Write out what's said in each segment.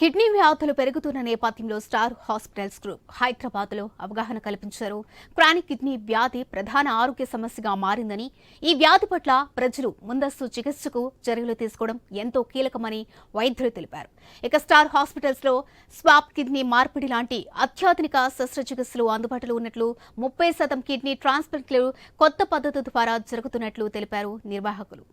Kidney వ్యాధులు పెరుగుతున్న నేపథ్యంలో స్టార్ హాస్పిటల్స్ గ్రూప్ హైదరాబాద్లో అవగాహన కల్పించారు. క్రానిక్ కిడ్నీ వ్యాధి ప్రధాన ఆరోగ్య సమస్యగా మారిందని ఈ వ్యాధి పట్ల ప్రజలు ముందస్తు చికిత్సకు చర్యలు తీసుకోవడం ఎంతో కీలకమని వైద్యులు తెలిపారు. ఇక స్టార్ హాస్పిటల్స్లో స్వాప్ కిడ్నీ మార్పిడి లాంటి అత్యాధునిక శస్త్రచికిత్సలు అందుబాటులో ఉన్నట్లు ముప్పై శాతం కిడ్నీ ట్రాన్స్ప్లాంట్లు కొత్త పద్ధతి ద్వారా జరుగుతున్నట్లు తెలిపారు నిర్వాహకులు.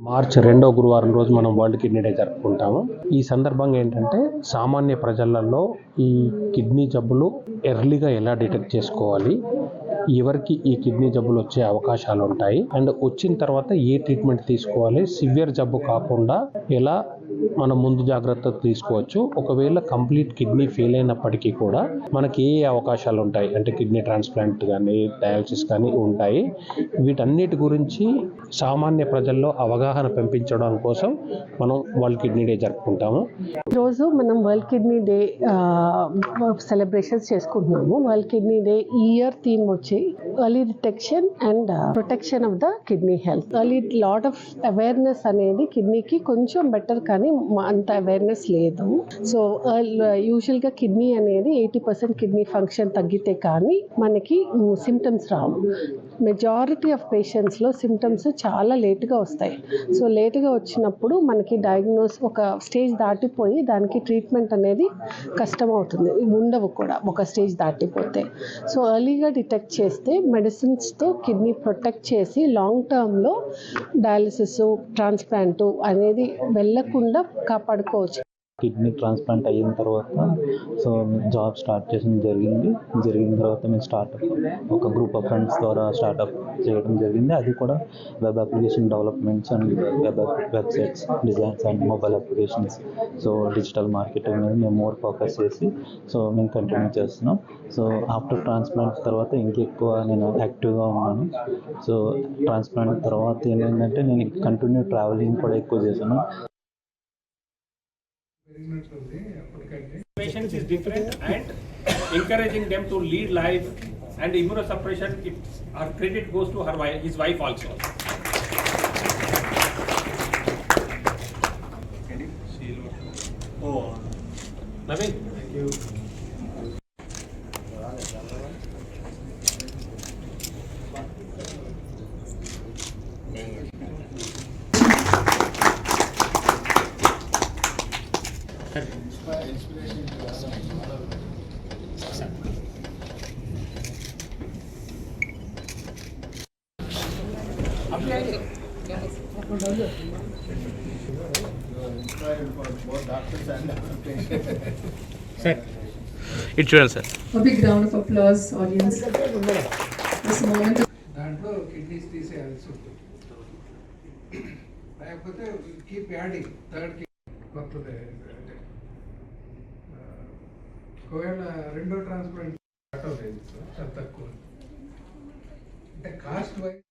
మార్చ్ రెండో గురువారం రోజు మనం వరల్డ్ కిడ్నీ డే జరుపుకుంటాము. ఈ సందర్భంగా ఏంటంటే సామాన్య ప్రజలలో ఈ కిడ్నీ జబ్బులు ఎర్లీగా ఎలా డిటెక్ట్ చేసుకోవాలి ఎవరికి ఈ కిడ్నీ జబ్బులు వచ్చే అవకాశాలు ఉంటాయి అండ్ వచ్చిన తర్వాత ఏ ట్రీట్మెంట్ తీసుకోవాలి సివియర్ జబ్బు కాకుండా ఎలా మనం ముందు జాగ్రత్త తీసుకోవచ్చు. ఒకవేళ కంప్లీట్ కిడ్నీ ఫెయిల్ అయినప్పటికీ కూడా మనకి ఏ అవకాశాలు ఉంటాయి? అంటే కిడ్నీ ట్రాన్స్ప్లాంట్ కానీ డయాలసిస్ కానీ ఉంటాయి. వీటన్నిటి గురించి సామాన్య ప్రజల్లో అవగాహన పెంపించడం కోసం మనం వరల్డ్ కిడ్నీ డే జరుపుకుంటాము. ఈరోజు మనం వరల్డ్ కిడ్నీ డే సెలబ్రేషన్స్ చేసుకుంటున్నాము. World kidney day year theme వచ్చి early detection and protection of the kidney health. Early lot of awareness అనేది కిడ్నీకి కొంచెం బెటర్ కానీ కానీ అంత అవేర్నెస్ లేదు. సో యూజువల్గా కిడ్నీ అనేది ఎయిటీ పర్సెంట్ కిడ్నీ ఫంక్షన్ తగ్గితే కానీ మనకి mm, సిమ్టమ్స్ రావు. మెజారిటీ ఆఫ్ పేషెంట్స్లో సిమ్టమ్స్ చాలా లేటుగా వస్తాయి. సో లేటుగా వచ్చినప్పుడు మనకి డయాగ్నోస్ ఒక స్టేజ్ దాటిపోయి దానికి ట్రీట్మెంట్ అనేది కష్టం అవుతుంది ఉండవు కూడా ఒక స్టేజ్ దాటిపోతే. సో ఎర్లీగా డిటెక్ట్ చేస్తే మెడిసిన్స్తో కిడ్నీ ప్రొటెక్ట్ చేసి లాంగ్ టర్మ్లో డయాలసిస్ ట్రాన్స్ప్లాంట్ అనేది వెళ్ళకుండా కాపాడుకోవచ్చు. కిడ్నీ ట్రాన్స్ప్లాంట్ అయిన తర్వాత సో జాబ్ స్టార్ట్ చేసిన జరిగింది. జరిగిన తర్వాత మేము స్టార్ట్అప్ ఒక గ్రూప్ ఆఫ్ ఫ్రెండ్స్ ద్వారా స్టార్ట్అప్ చేయడం జరిగింది. అది కూడా web application developments and web websites designs and mobile applications. So digital marketing మీద మేము మోర్ ఫోకస్ చేసి సో మేము కంటిన్యూ చేస్తున్నాం. సో ఆఫ్టర్ ట్రాన్స్ప్లాంట్ తర్వాత ఇంకెక్కువ నేను యాక్టివ్గా ఉన్నాను. సో ట్రాన్స్ప్లాంట్ తర్వాత ఏమైందంటే నేను కంటిన్యూ ట్రావెలింగ్ కూడా ఎక్కువ చేశాను. Patients is different and encouraging them to lead life and immunosuppression, it, our credit goes to her wife, his wife also. Oh, Naveen? Thank you. ఇటు చూడండి sir A big round of applause, audience. This moment of దాంట్లో kidneys తీసేయాల్సి ఉంటుంది. లేకపోతే keep adding third కొత్తది. ఒకవేళ రెండో transplant చాలా తక్కువ. అంటే కాస్ట్ వైజ్